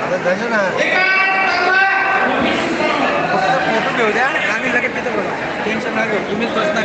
झालं. ना. फोटो घेऊ द्या आम्ही लगेच तिथं बोला. टेन्शन नाही. घेऊ तुम्हीच बसणार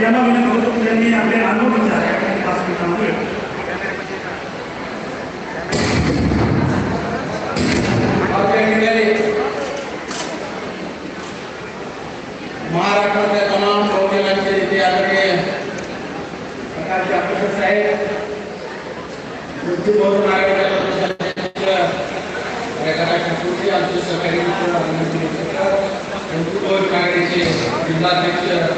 ಜನಗಣನ ಬದುಕಿನಲ್ಲಿ ಅವರೇ ಅನುಭವಿಸಿದ್ದಾರೆ ವಾಸ್ತವಿಕ ಅಂತ ಹೇಳ್ತಾರೆ महाराष्ट्र के तमाम प्रोग्राम के लिए आगे प्रकार की आवश्यकता है बुद्धि बहुत मार्ग सरकारी जिल्हाध्यक्ष